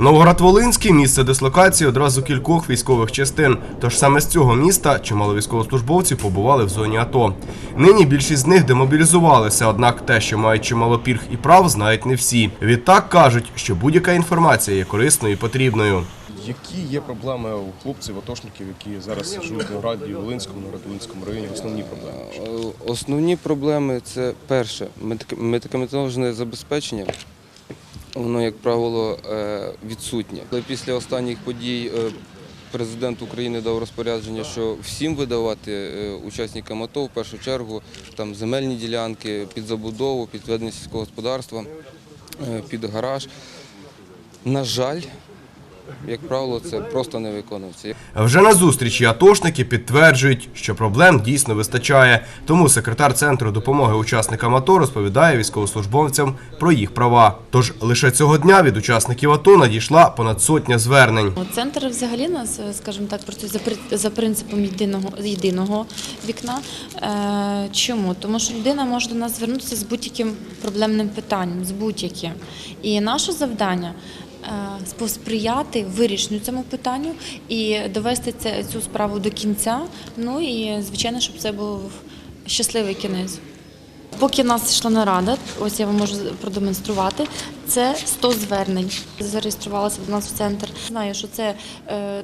Новгород-Волинський місце дислокації одразу кількох військових частин. Тож саме з цього міста чимало військовослужбовців побували в зоні АТО. Нині більшість з них демобілізувалися, однак те, що мають чимало пільг і прав, знають не всі. Відтак кажуть, що будь-яка інформація є корисною і потрібною. Які є проблеми у хлопців, атошників, які зараз живуть на Граді, Волинському, Новгород-Волинському районі? Основні проблеми. Е, Основні проблеми це перше медик- медикаментозне забезпечення. Воно, як правило, е, відсутнє. Але після останніх подій е, президент України дав розпорядження, що всім видавати е, учасникам АТО в першу чергу там земельні ділянки під забудову, під ведення сільського господарства, під гараж. На жаль, як правило, це просто не виконується. Вже на зустрічі атошники підтверджують, що проблем дійсно вистачає. Тому секретар центру допомоги учасникам АТО розповідає військовослужбовцям про їх права. Тож лише цього дня від учасників АТО надійшла понад сотня звернень. Ну, Центр взагалі нас, скажімо так, працює за принципом єдиного єдиного вікна. Е, Чому? Тому що людина може до нас звернутися з будь-яким проблемним питанням, з будь-яким. І наше завдання. Е, Посприяти вирішенню цьому питанню і довести цю справу до кінця. Ну і звичайно, щоб це був щасливий кінець. Поки нас йшла нарада, ось я вам можу продемонструвати. Це 100 звернень. Зареєструвалися до нас в центр. Знаю, що це е,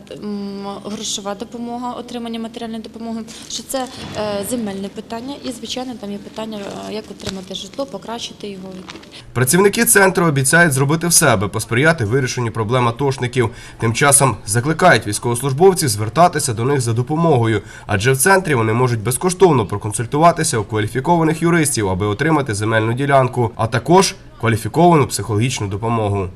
грошова допомога, отримання матеріальної допомоги, що це е, земельне питання, і звичайно там є питання, е, як отримати житло, покращити його. Працівники центру обіцяють зробити все, аби посприяти вирішенню проблем атошників. Тим часом закликають військовослужбовців звертатися до них за допомогою, адже в центрі вони можуть безкоштовно проконсультуватися у кваліфікованих юристів, аби отримати земельну ділянку, а також кваліфіковану психологічну допомогу.